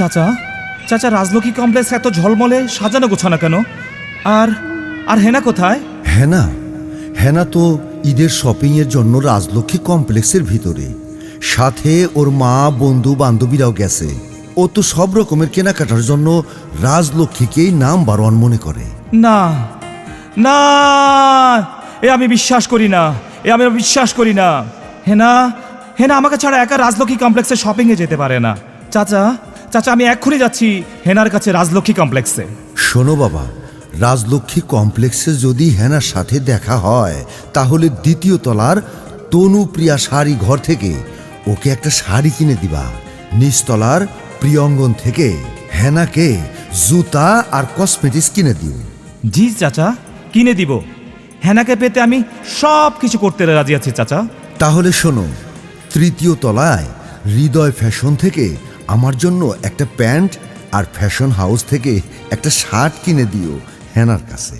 চাচা চাচা রাজলক্ষ্মী কমপ্লেক্স এত ঝলমলে সাজানো গোছানো কেন? আর আর হেনা কোথায়? হেনা হেনা তো ঈদের শপিং এর জন্য রাজলক্ষ্মী কমপ্লেক্সের ভিতরে। সাথে ওর মা বন্ধু বান্ধবীরাও গেছে। ও তো সব রকমের কেনাকাটার জন্য রাজলক্ষ্মীকেই নাম বারোয়ান মনে করে। না না এ আমি বিশ্বাস করি না এ আমি বিশ্বাস করি না। হেনা হেনা আমাকে ছাড়া একা রাজলক্ষ্মী কমপ্লেক্সে শপিংয়ে যেতে পারে না। চাচা চাচা আমি এক্ষুনি যাচ্ছি হেনার কাছে রাজলক্ষ্মী কমপ্লেক্সে। শোনো বাবা রাজলক্ষ্মী কমপ্লেক্সে যদি হেনার সাথে দেখা হয় তাহলে দ্বিতীয় তলার তনুপ্রিয়া শাড়ি ঘর থেকে ওকে একটা শাড়ি কিনে দিবা। নিচতলার প্রিয়ঙ্গন থেকে হেনাকে জুতা আর কসমেটিক্স কিনে দিও। জি চাচা কিনে দিব। হেনাকে পেতে আমি সব কিছু করতে রাজি আছি চাচা। তাহলে শোনো তৃতীয় তলায় হৃদয় ফ্যাশন থেকে আমার জন্য একটা প্যান্ট আর ফ্যাশন হাউস থেকে একটা শার্ট কিনে দিও হেনার কাছে।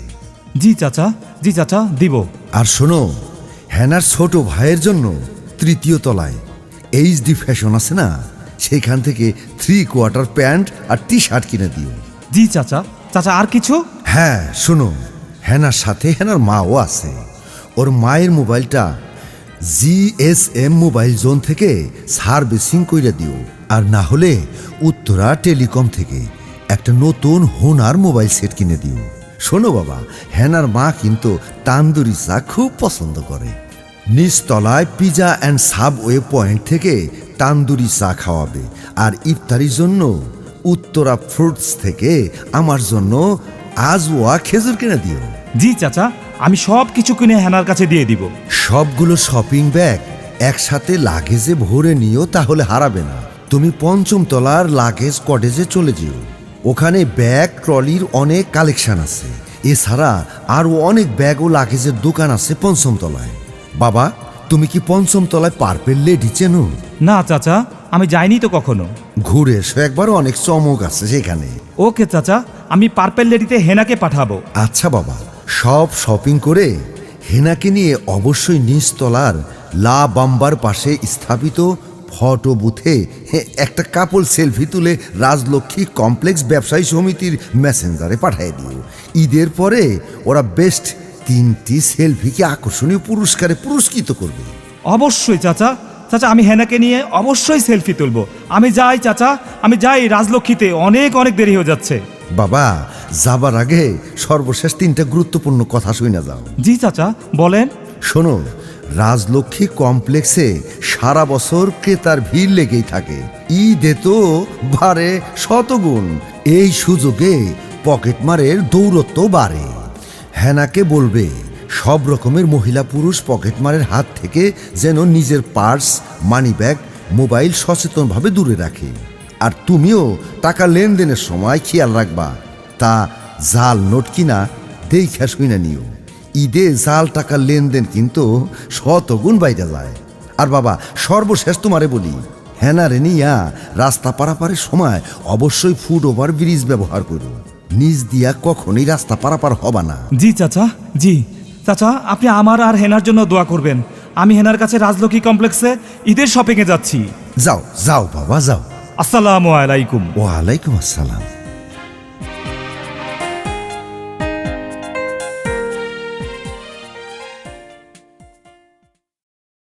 জি চাচা জি চাচা দিব। আর শোনো হেনার ছোট ভাইয়ের জন্য তৃতীয় তলায় এইচ ডি ফ্যাশন আছে না? সেখান থেকে থ্রি কোয়ার্টার প্যান্ট আর টি শার্ট কিনে দিও। জি চাচা চাচা আর কিছু? হ্যাঁ শোনো হেনার সাথে হেনার মাও আছে। ওর মায়ের মোবাইলটা জিএসএম মোবাইল জোন থেকে সার্ভিসিং কইরা দিও। আর না হলে উত্তরা টেলিকম থেকে একটা নতুন হোনার মোবাইল সেট কিনে দিও। শোনো বাবা হেনার মা কিন্তু তান্দুরি চা খুব পছন্দ করে। নিচতলায় পিজা অ্যান্ড সাবওয়ে পয়েন্ট থেকে তান্দুরি চা খাওয়াবে। আর ইফতারির জন্য উত্তরা ফ্রুটস থেকে আমার জন্য আজওয়া খেজুর কিনে দিও। জি চাচা আমি সব কিছু কিনে হেনার কাছে দিয়ে দিব। সবগুলো শপিং ব্যাগ একসাথে লাগেজে ভরে নিও তাহলে হারাবে না। তুমি পঞ্চম তলার লাগেজ কটেজে চলে যেও। ওখানে ব্যাগ ট্রলির অনেক কালেকশন আছে। এছাড়া আরও অনেক ব্যাগ ও লাগেজের দোকান আছে পঞ্চম তলায়। বাবা তুমি কি পঞ্চম তলায় পার্পেল লেডি চেনো? না চাচা আমি যাইনি তো কখনো। ঘুরে এসো একবার অনেক চমক আছে সেখানে। ওকে চাচা আমি পার্পেল লেডিতে হেনাকে পাঠাবো। আচ্ছা বাবা সব শপিং করে হেনাকে নিয়ে অবশ্যই নিচতলার লা বাম্বার পাশে স্থাপিত ফটো বুথে একটা কাপল সেলফি তুলে রাজলক্ষ্মী কমপ্লেক্স ব্যবসায়ী সমিতির মেসেঞ্জারে পাঠিয়ে দিও। ঈদের পরে ওরা বেস্ট তিনটি সেলফিকে আকর্ষণীয় পুরস্কারে পুরস্কৃত করবে। অবশ্যই চাচা। চাচা আমি হেনাকে নিয়ে অবশ্যই সেলফি তুলব। আমি যাই চাচা। আমি যাই রাজলক্ষ্মীতে অনেক অনেক দেরি হয়ে যাচ্ছে। বাবা যাবার আগে সর্বশেষ তিনটা গুরুত্বপূর্ণ কথা শুনে যাও। জি চাচা বলেন। শোনো রাজলক্ষ্মী কমপ্লেক্সে সারা বছর ক্রেতার ভিড় লেগেই থাকে। ঈদে তো বাড়ে শতগুণ। এই সুযোগে পকেটমারের দৌরত্ব বাড়ে। হেনাকে বলবে, সব রকমের মহিলা পুরুষ পকেটমারের হাত থেকে যেন নিজের পার্স মানি ব্যাগ মোবাইল সচেতনভাবে দূরে রাখে। আর তুমিও টাকা লেনদেনের সময় খেয়াল রাখবা। তা জাল নোট কিনা, দেখা শুইনা নিও। ঈদে জাল টাকার লেনদেন কিন্তু শতগুণ বাইরে যায়। আর বাবা সর্বশেষ তোমারে বলি হেনারে নিয়া রাস্তা পারাপারের সময় অবশ্যই ফুট ওভার ব্রিজ ব্যবহার করো। নিজ দিয়া কখনই রাস্তা পারাপার হবা না। জি চাচা জি। চাচা আপনি আমার আর হেনার জন্য দোয়া করবেন। আমি হেনার কাছে রাজলক্ষ্মী কমপ্লেক্সে ঈদের শপিংয়ে যাচ্ছি। যাও যাও বাবা যাও। আসসালামু আলাইকুম। ওয়ালাইকুম আসসালাম।